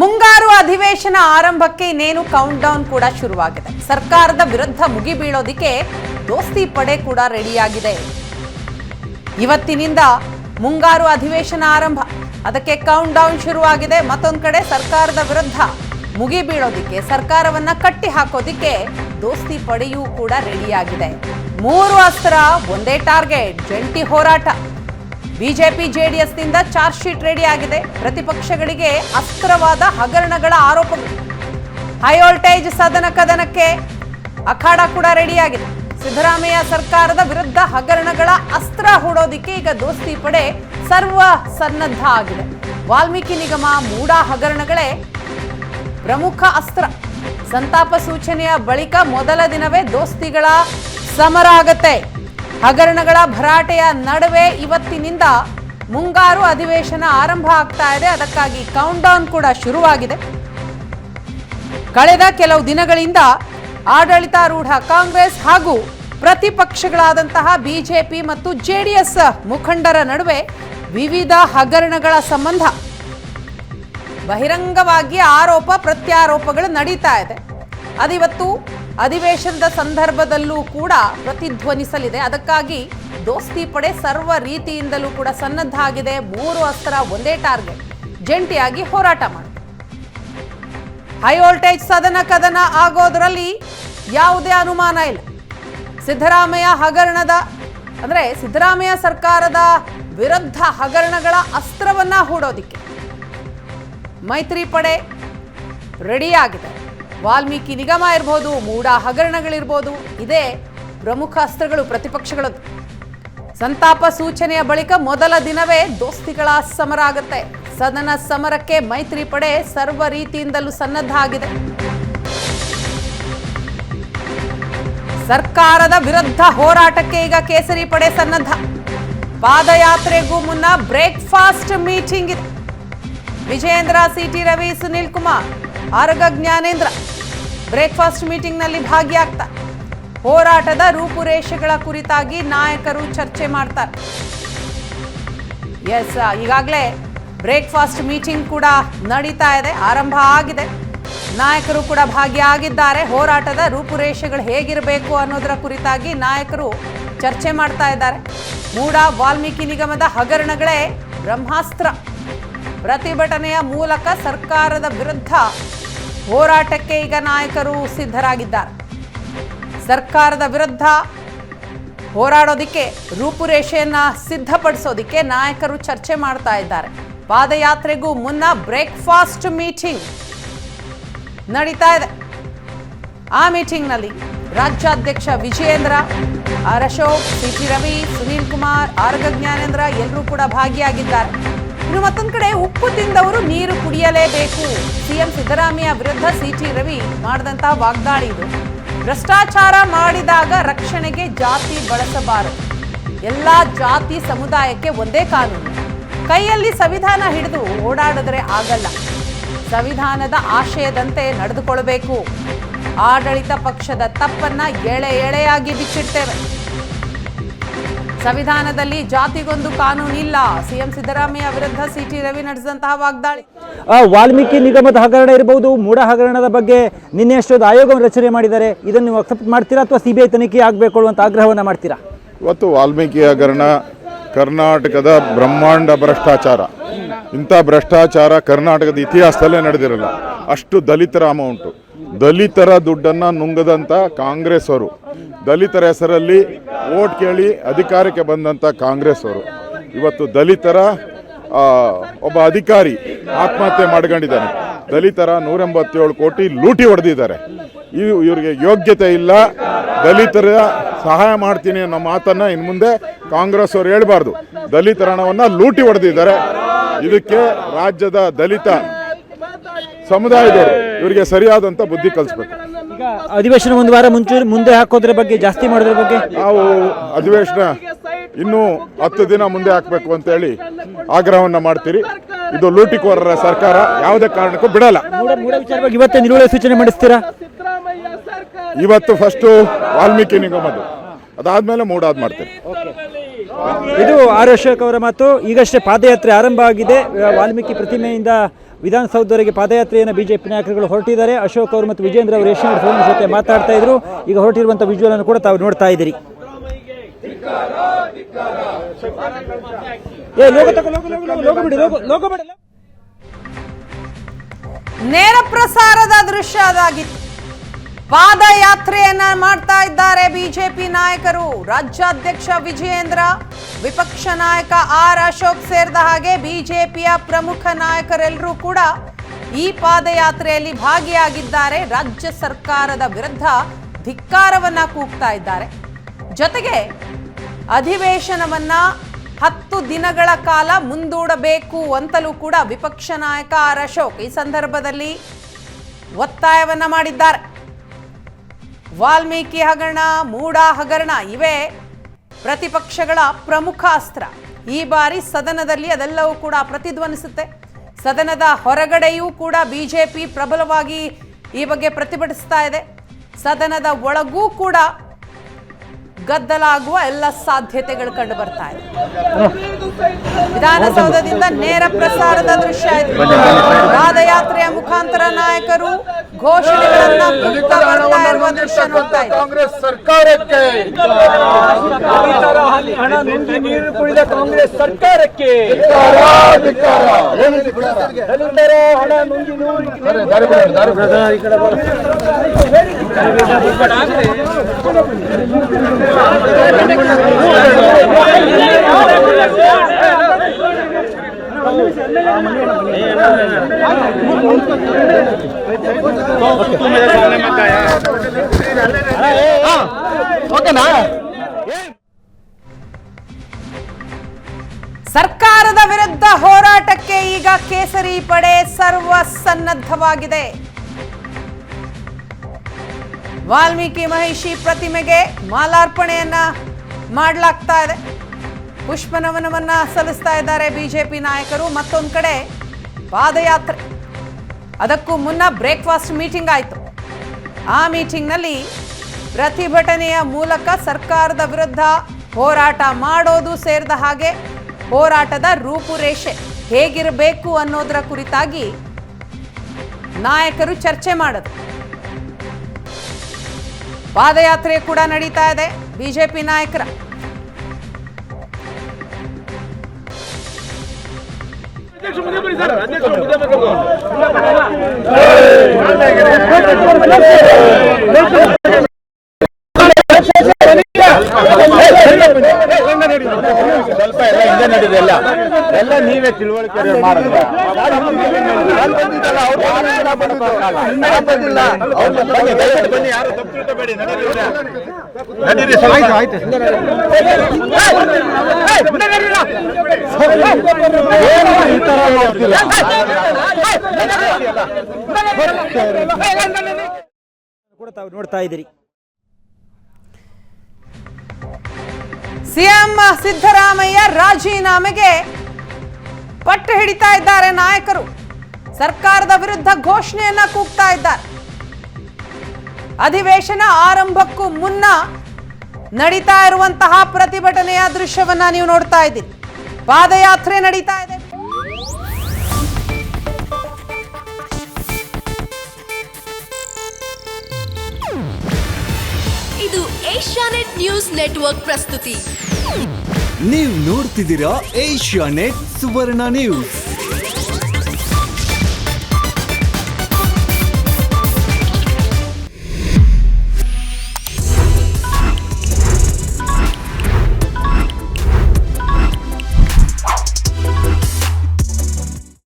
ಮುಂಗಾರು ಅಧಿವೇಶನ ಆರಂಭಕ್ಕೆ ಇನ್ನೇನು ಕೌಂಟ್ ಡೌನ್ ಕೂಡ ಶುರುವಾಗಿದೆ. ಸರ್ಕಾರದ ವಿರುದ್ಧ ಮುಗಿಬೀಳೋದಿಕ್ಕೆ ದೋಸ್ತಿ ಪಡೆ ಕೂಡ ರೆಡಿಯಾಗಿದೆ. ಇವತ್ತಿನಿಂದ ಮುಂಗಾರು ಅಧಿವೇಶನ ಆರಂಭ. ಅದಕ್ಕೆ ಕೌಂಟ್ ಡೌನ್ ಶುರುವಾಗಿದೆ. ಮತ್ತೊಂದು ಕಡೆ ಸರ್ಕಾರದ ವಿರುದ್ಧ ಮುಗಿಬೀಳೋದಿಕ್ಕೆ ಸರ್ಕಾರವನ್ನ ಕಟ್ಟಿ ಹಾಕೋದಿಕ್ಕೆ ದೋಸ್ತಿ ಪಡೆಯೂ ಕೂಡ ರೆಡಿಯಾಗಿದೆ. ಮೂರು ಅಸ್ತ್ರ, ಒಂದೇ ಟಾರ್ಗೆಟ್, ಜಂಟಿ ಹೋರಾಟ. ಬಿಜೆಪಿ ಜೆಡಿಎಸ್ನಿಂದ ಚಾರ್ಜ್ ಶೀಟ್ ರೆಡಿ ಆಗಿದೆ. ಪ್ರತಿಪಕ್ಷಗಳಿಗೆ ಅಸ್ತ್ರವಾದ ಹಗರಣಗಳ ಆರೋಪ ಹೈ ವೋಲ್ಟೇಜ್ ಸದನ ಕದನಕ್ಕೆ ಅಖಾಡ ಕೂಡ ರೆಡಿಯಾಗಿದೆ ಸಿದ್ದರಾಮಯ್ಯ ಸರ್ಕಾರದ ವಿರುದ್ಧ ಹಗರಣಗಳ ಅಸ್ತ್ರ ಹೂಡೋದಿಕ್ಕೆ ಈಗ ದೋಸ್ತಿ ಪಡೆ ಸರ್ವ ಸನ್ನದ್ಧ ಆಗಿದೆ. ವಾಲ್ಮೀಕಿ ನಿಗಮ ಮೂಡ ಹಗರಣಗಳೇ ಪ್ರಮುಖ ಅಸ್ತ್ರ. ಸಂತಾಪ ಸೂಚನೆಯ ಬಳಿಕ ಮೊದಲ ದಿನವೇ ದೋಸ್ತಿಗಳ ಸಮರ ಆಗತ್ತೆ. ಹಗರಣಗಳ ಭರಾಟೆಯ ನಡುವೆ ಇವತ್ತಿನಿಂದ ಮುಂಗಾರು ಅಧಿವೇಶನ ಆರಂಭ ಆಗ್ತಾ ಇದೆ. ಅದಕ್ಕಾಗಿ ಕೌಂಟ್ ಡೌನ್ ಕೂಡ ಶುರುವಾಗಿದೆ. ಕಳೆದ ಕೆಲವು ದಿನಗಳಿಂದ ಆಡಳಿತಾರೂಢ ಕಾಂಗ್ರೆಸ್ ಹಾಗೂ ಪ್ರತಿಪಕ್ಷಗಳಾದಂತಹ ಬಿಜೆಪಿ ಮತ್ತು ಜೆಡಿಎಸ್ ಮುಖಂಡರ ನಡುವೆ ವಿವಿಧ ಹಗರಣಗಳ ಸಂಬಂಧ ಬಹಿರಂಗವಾಗಿ ಆರೋಪ, ಪ್ರತ್ಯಾರೋಪಗಳು ನಡೀತಾ ಇದೆ. ಅದಿವತ್ತು ಅಧಿವೇಶನದ ಸಂದರ್ಭದಲ್ಲೂ ಕೂಡ ಪ್ರತಿಧ್ವನಿಸಲಿದೆ. ಅದಕ್ಕಾಗಿ ದೋಸ್ತಿ ಪಡೆ ಸರ್ವ ರೀತಿಯಿಂದಲೂ ಕೂಡ ಸನ್ನದ್ಧ ಆಗಿದೆ ಮೂರು ಅಸ್ತ್ರ ಒಂದೇ ಟಾರ್ಗೆಟ್. ಜಂಟಿಯಾಗಿ ಹೋರಾಟ ಮಾಡಿ. ಹೈ ವೋಲ್ಟೇಜ್ ಸದನ ಕದನ ಆಗೋದ್ರಲ್ಲಿ ಯಾವುದೇ ಅನುಮಾನ ಇಲ್ಲ. ಸಿದ್ದರಾಮಯ್ಯ ಹಗರಣದ, ಅಂದ್ರೆ ಸಿದ್ದರಾಮಯ್ಯ ಸರ್ಕಾರದ ವಿರುದ್ಧ ಹಗರಣಗಳ ಅಸ್ತ್ರವನ್ನ ಹೂಡೋದಿಕ್ಕೆ ಮೈತ್ರಿ ಪಡೆ ರೆಡಿಯಾಗಿದೆ ವಾಲ್ಮೀಕಿ ನಿಗಮ ಇರ್ಬೋದು ಮೂಡ ಹಗರಣಗಳಿರ್ಬೋದು, ಇದೇ ಪ್ರಮುಖ ಅಸ್ತ್ರಗಳು ಪ್ರತಿಪಕ್ಷಗಳದ್ದು. ಸಂತಾಪ ಸೂಚನೆಯ ಬಳಿಕ ಮೊದಲ ದಿನವೇ ದೋಸ್ತಿಗಳ ಸಮರ ಆಗುತ್ತೆ. ಸದನ ಸಮರಕ್ಕೆ ಮೈತ್ರಿ ಪಡೆ ಸರ್ವ ರೀತಿಯಿಂದಲೂ ಸನ್ನದ್ಧ ಆಗಿದೆ. ಸರ್ಕಾರದ ವಿರುದ್ಧ ಹೋರಾಟಕ್ಕೆ ಈಗ ಕೇಸರಿ ಪಡೆ ಸನ್ನದ್ಧ. ಪಾದಯಾತ್ರೆಗೂ ಮುನ್ನ ಬ್ರೇಕ್ಫಾಸ್ಟ್ ಮೀಟಿಂಗ್ ಇದೆ. Vijayendra C T Ravi Sunil Kumar Araga Jnanendra. Breakfast ಮೀಟಿಂಗ್ನಲ್ಲಿ ಭಾಗಿಯಾಗ್ತಾ ಹೋರಾಟದ ರೂಪುರೇಷೆಗಳ ಕುರಿತಾಗಿ ನಾಯಕರು ಚರ್ಚೆ ಮಾಡ್ತಾರೆ. ಎಸ್, ಈಗಾಗಲೇ ಬ್ರೇಕ್ಫಾಸ್ಟ್ ಮೀಟಿಂಗ್ ಕೂಡ ನಡೀತಾ ಇದೆ, ಆರಂಭ ಆಗಿದೆ. ನಾಯಕರು ಕೂಡ ಭಾಗಿಯಾಗಿದ್ದಾರೆ, ಹೋರಾಟದ ರೂಪುರೇಷೆಗಳು ಹೇಗಿರಬೇಕು ಅನ್ನೋದರ ಕುರಿತಾಗಿ ನಾಯಕರು ಚರ್ಚೆ ಮಾಡ್ತಾ ಇದ್ದಾರೆ. ಮೂಡ ವಾಲ್ಮೀಕಿ ನಿಗಮದ ಹಗರಣಗಳೇ ಬ್ರಹ್ಮಾಸ್ತ್ರ. ಪ್ರತಿಭಟನೆಯ ಮೂಲಕ ಸರ್ಕಾರದ ವಿರುದ್ಧ ಹೋರಾಟಕ್ಕೆ ಈಗ ನಾಯಕರು ಸಿದ್ಧರಾಗಿದ್ದಾರೆ. ಸರ್ಕಾರದ ವಿರುದ್ಧ ಹೋರಾಡೋದಿಕ್ಕೆ ರೂಪುರೇಷೆಯನ್ನು ಸಿದ್ಧಪಡಿಸೋದಿಕ್ಕೆ ನಾಯಕರು ಚರ್ಚೆ ಮಾಡ್ತಾ ಇದ್ದಾರೆ. ಪಾದಯಾತ್ರೆಗೂ ಮುನ್ನ ಬ್ರೇಕ್ಫಾಸ್ಟ್ ಮೀಟಿಂಗ್ ನಡೀತಾ ಇದೆ. ಆ ಮೀಟಿಂಗ್ನಲ್ಲಿ ರಾಜ್ಯಾಧ್ಯಕ್ಷ ವಿಜಯೇಂದ್ರ ಅರಶೋಕ್ ಅಶೋಕ್, ಸಿ ರವಿ, ಸುನೀಲ್ ಕುಮಾರ್, ಆರ್ಗ ಜ್ಞಾನೇಂದ್ರ ಎಲ್ಲರೂ ಕೂಡ ಭಾಗಿಯಾಗಿದ್ದಾರೆ. ಇನ್ನು ಮತ್ತೊಂದು ಕಡೆ, ಉಪ್ಪು ತಿಂದವರು ನೀರು ಕುಡಿಯಲೇಬೇಕು. ಸಿಎಂ ಸಿದ್ದರಾಮಯ್ಯ ವಿರುದ್ಧ ಸಿ ಟಿ ರವಿ ಮಾಡಿದಂತಹ ವಾಗ್ದಾಳಿ ಇದು. ಭ್ರಷ್ಟಾಚಾರ ಮಾಡಿದಾಗ ರಕ್ಷಣೆಗೆ ಜಾತಿ ಬಳಸಬಾರದು. ಎಲ್ಲ ಜಾತಿ ಸಮುದಾಯಕ್ಕೆ ಒಂದೇ ಕಾನೂನು. ಕೈಯಲ್ಲಿ ಸಂವಿಧಾನ ಹಿಡಿದು ಓಡಾಡಿದ್ರೆ ಆಗಲ್ಲ. ಸಂವಿಧಾನದ ಆಶಯದಂತೆ ನಡೆದುಕೊಳ್ಬೇಕು ಆಡಳಿತ ಪಕ್ಷದ ತಪ್ಪನ್ನ ಎಳೆ ಎಳೆಯಾಗಿ ಬಿಚ್ಚಿಡ್ತೇವೆ. ಸಂವಿಧಾನದಲ್ಲಿ ಜಾತಿಗೊಂದು ಕಾನೂನು ಇಲ್ಲ ಸಿಎಂ ಸಿದ್ದರಾಮಯ್ಯ ವಿರುದ್ಧ ಸಿಟಿ ರವಿ ನಡೆಸಿದಂತಹ ವಾಗ್ದಾಳಿ. ಆ, ವಾಲ್ಮೀಕಿ ನಿಗಮದ ಹಗರಣ ಇರಬಹುದು ಮೂಢ ಹಗರಣದ ಬಗ್ಗೆ ನಿನ್ನೆ ಅಷ್ಟೊಂದು ಆಯೋಗವನ್ನು ರಚನೆ ಮಾಡಿದ್ದಾರೆ. ಇದನ್ನು ನೀವು ಅಕ್ಸೆಪ್ಟ್ ಮಾಡ್ತೀರಾ ಅಥವಾ ಸಿಬಿಐ ಬಿ ಐ ತನಿಖೆ ಆಗಬೇಕು ಅಂತ ಆಗ್ರಹವನ್ನು ಮಾಡ್ತೀರಾ? ಇವತ್ತು ವಾಲ್ಮೀಕಿ ಹಗರಣ ಕರ್ನಾಟಕದ ಬ್ರಹ್ಮಾಂಡ ಭ್ರಷ್ಟಾಚಾರ. ಇಂಥ ಭ್ರಷ್ಟಾಚಾರ ಕರ್ನಾಟಕದ ಇತಿಹಾಸದಲ್ಲೇ ನಡೆದಿರಲ್ಲ. ಅಷ್ಟು ದಲಿತರ ಅಮೌಂಟು. ದಲಿತರ ದುಡ್ಡನ್ನು ನುಂಗದಂಥ ಕಾಂಗ್ರೆಸ್ ಅವರು ದಲಿತರ ಹೆಸರಲ್ಲಿ ಓಟ್ ಕೇಳಿ ಅಧಿಕಾರಕ್ಕೆ ಬಂದಂಥ ಕಾಂಗ್ರೆಸ್ ಅವರು ಇವತ್ತು ದಲಿತರ ಒಬ್ಬ ಅಧಿಕಾರಿ ಆತ್ಮಹತ್ಯೆ ಮಾಡ್ಕೊಂಡಿದ್ದಾನೆ. ದಲಿತರ ನೂರೆಂಬತ್ತೇಳು ಕೋಟಿ ಲೂಟಿ ಹೊಡೆದಿದ್ದಾರೆ. ಇವು, ಇವರಿಗೆ ಯೋಗ್ಯತೆ ಇಲ್ಲ. ದಲಿತರ ಸಹಾಯ ಮಾಡ್ತೀನಿ ಅನ್ನೋ ಮಾತನ್ನು ಇನ್ನು ಮುಂದೆ ಕಾಂಗ್ರೆಸ್ ಅವರು ಹೇಳಬಾರ್ದು. ದಲಿತರ ಹಣವನ್ನು ಲೂಟಿ ಹೊಡೆದಿದ್ದಾರೆ. ಇದಕ್ಕೆ ರಾಜ್ಯದ ದಲಿತ ಸಮುದಾಯದವರು ಇವರಿಗೆ ಸರಿಯಾದಂಥ ಬುದ್ಧಿ ಕಲಿಸ್ಬೇಕು. ಈಗ ಅಧಿವೇಶನ ಒಂದು ವಾರ ಮುಂಚೆ ಮುಂದೆ ಹಾಕೋದ್ರ ಬಗ್ಗೆ ಜಾಸ್ತಿ ಮಾಡೋದ್ರ ಬಗ್ಗೆ? ನಾವು ಅಧಿವೇಶನ ಇನ್ನೂ ಹತ್ತು ದಿನ ಮುಂದೆ ಹಾಕಬೇಕು ಅಂತೇಳಿ ಆಗ್ರಹವನ್ನ ಮಾಡ್ತೀರಿ. ಇದು ಲೂಟಿಕೋರರ ಸರ್ಕಾರ ಯಾವುದೇ ಕಾರಣಕ್ಕೂ ಬಿಡಲ್ಲ. ವಿಚಾರವಾಗಿ ಇವತ್ತೇ ನಿಲುವಳಿ ಸೂಚನೆ ಮಾಡಿಸ್ತೀರಾ? ಇವತ್ತು ಫಸ್ಟು ವಾಲ್ಮೀಕಿ ನಿಗಮದು ಅದಾದ್ಮೇಲೆ ಮೂಡಾದ್ ಮಾಡ್ತೀರಿ. ಇದು ಆರ್ ಅಶೋಕ್ ಅವರ ಮಾತು. ಈಗಷ್ಟೇ ಪಾದಯಾತ್ರೆ ಆರಂಭ ಆಗಿದೆ. ವಾಲ್ಮೀಕಿ ಪ್ರತಿಮೆಯಿಂದ ವಿಧಾನಸೌಧವರೆಗೆ ಪಾದಯಾತ್ರೆಯನ್ನು ಬಿಜೆಪಿ ನಾಯಕರುಗಳು ಹೊರಟಿದ್ದಾರೆ. ಅಶೋಕ್ ಅವರು ಮತ್ತು ವಿಜೇಂದ್ರ ಅವರು ಯಶ್ವಂತ್ ಫೋನ್ ಜೊತೆ ಮಾತಾಡ್ತಾ ಇದ್ರು. ಈಗ ಹೊರಟಿರುವಂತಹ ವಿಜುವಲ್ ಅನ್ನು ಕೂಡ ತಾವು ನೋಡ್ತಾ ಇದ್ದೀರಿ. ನೇರ ಪ್ರಸಾರದ ದೃಶ್ಯ ಅದಾಗಿತ್ತು. ಪಾದಯಾತ್ರೆಯನ್ನ ಮಾಡ್ತಾ ಇದ್ದಾರೆ ಬಿಜೆಪಿ ನಾಯಕರು. ರಾಜ್ಯಾಧ್ಯಕ್ಷ ವಿಜಯೇಂದ್ರ, ವಿಪಕ್ಷ ನಾಯಕ ಆರ್ ಅಶೋಕ್ ಸೇರಿದ ಹಾಗೆ ಬಿಜೆಪಿಯ ಪ್ರಮುಖ ನಾಯಕರೆಲ್ಲರೂ ಕೂಡ ಈ ಪಾದಯಾತ್ರೆಯಲ್ಲಿ ಭಾಗಿಯಾಗಿದ್ದಾರೆ. ರಾಜ್ಯ ಸರ್ಕಾರದ ವಿರುದ್ಧ ಧಿಕ್ಕಾರವನ್ನ ಕೂಗ್ತಾ ಇದ್ದಾರೆ. ಜೊತೆಗೆ ಅಧಿವೇಶನವನ್ನ ಹತ್ತು ದಿನಗಳ ಕಾಲ ಮುಂದೂಡಬೇಕು ಅಂತಲೂ ಕೂಡ ವಿಪಕ್ಷ ನಾಯಕ ಆರ್ ಅಶೋಕ್ ಈ ಸಂದರ್ಭದಲ್ಲಿ ಒತ್ತಾಯವನ್ನ ಮಾಡಿದ್ದಾರೆ. ವಾಲ್ಮೀಕಿ ಹಗರಣ ಮೂಡ ಹಗರಣ ಇವೇ ಪ್ರತಿಪಕ್ಷಗಳ ಪ್ರಮುಖ ಅಸ್ತ್ರ. ಈ ಬಾರಿ ಸದನದಲ್ಲಿ ಅದೆಲ್ಲವೂ ಕೂಡ ಪ್ರತಿಧ್ವನಿಸುತ್ತೆ. ಸದನದ ಹೊರಗಡೆಯೂ ಕೂಡ ಬಿಜೆಪಿ ಪ್ರಬಲವಾಗಿ ಈ ಬಗ್ಗೆ ಪ್ರತಿಭಟಿಸ್ತಾ ಇದೆ. ಸದನದ ಒಳಗೂ ಕೂಡ ಗದ್ದಲಾಗುವ ಎಲ್ಲ ಸಾಧ್ಯತೆಗಳು ಕಂಡು ಬರ್ತಾ ಇದೆ. ವಿಧಾನಸೌಧದಿಂದ ನೇರ ಪ್ರಸಾರದ ದೃಶ್ಯ ಇದೆ. ಪಾದಯಾತ್ರೆಯ ಮುಖಾಂತರ ನಾಯಕರು ಘೋಷಣೆಗಳನ್ನ ಕೂಗ್ತಾ ಬರ್ತಾ ಇರುವ ದೃಶ್ಯ ನೋಡ್ತಾ ಕಾಂಗ್ರೆಸ್ ಸರ್ಕಾರಕ್ಕೆ ಹಣ ನುಂಗಿ ನೀರು ಕುಡಿದ ಕಾಂಗ್ರೆಸ್ ಸರ್ಕಾರಕ್ಕೆ ದಲಿತರ ಹಣ ನುಂಗಿ ನೀರು ಸರ್ಕಾರದ ವಿರುದ್ಧ ಹೋರಾಟಕ್ಕೆ ಈಗ ಕೇಸರಿ ಪಡೆ ಸರ್ವ ಸನ್ನದ್ಧವಾಗಿದೆ ವಾಲ್ಮೀಕಿ ಮಹಿಷಿ ಪ್ರತಿಮೆಗೆ ಮಾಲಾರ್ಪಣೆಯನ್ನ ಮಾಡಲಾಗ್ತಾ ಇದೆ. ಪುಷ್ಪ ನಮನವನ್ನ ಸಲ್ಲಿಸ್ತಾ ಇದ್ದಾರೆ ಬಿಜೆಪಿ ನಾಯಕರು. ಮತ್ತೊಂದು ಕಡೆ ಪಾದಯಾತ್ರೆ. ಅದಕ್ಕೂ ಮುನ್ನ ಬ್ರೇಕ್ಫಾಸ್ಟ್ ಮೀಟಿಂಗ್ ಆಯಿತು. ಆ ಮೀಟಿಂಗ್ನಲ್ಲಿ ಪ್ರತಿಭಟನೆಯ ಮೂಲಕ ಸರ್ಕಾರದ ವಿರುದ್ಧ ಹೋರಾಟ ಮಾಡೋದು ಸೇರಿದ ಹಾಗೆ ಹೋರಾಟದ ರೂಪುರೇಷೆ ಹೇಗಿರಬೇಕು ಅನ್ನೋದರ ಕುರಿತಾಗಿ ನಾಯಕರು ಚರ್ಚೆ ಮಾಡಿದ್ರು ಪಾದಯಾತ್ರೆ ಕೂಡ ನಡೀತಾ ಇದೆ. ಬಿಜೆಪಿ ನಾಯಕರ ಸ್ವಲ್ಪ ಎಲ್ಲ ಹಿಂದೆ ನಡೆದಿದೆ ಎಲ್ಲ ಎಲ್ಲ ನೀವೇ ತಿಳುವಳಿಕೆ ಮಾಡಿದ್ರೆ ಬನ್ನಿ ಯಾರು ತಪ್ಪು ತಿಳ್ಕೊಬೇಡಿ ನಡೀರಿ ಇವ್ರೆ. ನಡೀರಿ ಸ್ವಲ್ಪ. ಏನು ಈ ತರ ಮಾಡ್ತಿಲ್ಲ? ಕೂಡ ತಾವು ನೋಡ್ತಾ ಇದ್ದೀರಿ ಸಿಎಂ ಸಿದ್ದರಾಮಯ್ಯ ರಾಜೀನಾಮೆಗೆ ಪಟ್ಟು ಹಿಡಿತಾ ಇದ್ದಾರೆ ನಾಯಕರು ಸರ್ಕಾರದ ವಿರುದ್ಧ ಘೋಷಣೆಯನ್ನ ಕೂಗ್ತಾ ಇದ್ದಾರೆ. ಅಧಿವೇಶನ ಆರಂಭಕ್ಕೂ ಮುನ್ನ ನಡೀತಾ ಇರುವಂತಹ ಪ್ರತಿಭಟನೆಯ ದೃಶ್ಯವನ್ನ ನೀವು ನೋಡ್ತಾ ಇದ್ದೀರಿ. ಪಾದಯಾತ್ರೆ ನಡೀತಾ ಇದೆ. ಇದು ಏಷ್ಯಾನೆಟ್ ನ್ಯೂಸ್ ನೆಟ್ವರ್ಕ್ ಪ್ರಸ್ತುತಿ. ನೀವು ನೋಡ್ತಿದ್ದೀರಾ ಏಷ್ಯಾ ನೆಟ್ ಸುವರ್ಣ ನ್ಯೂಸ್.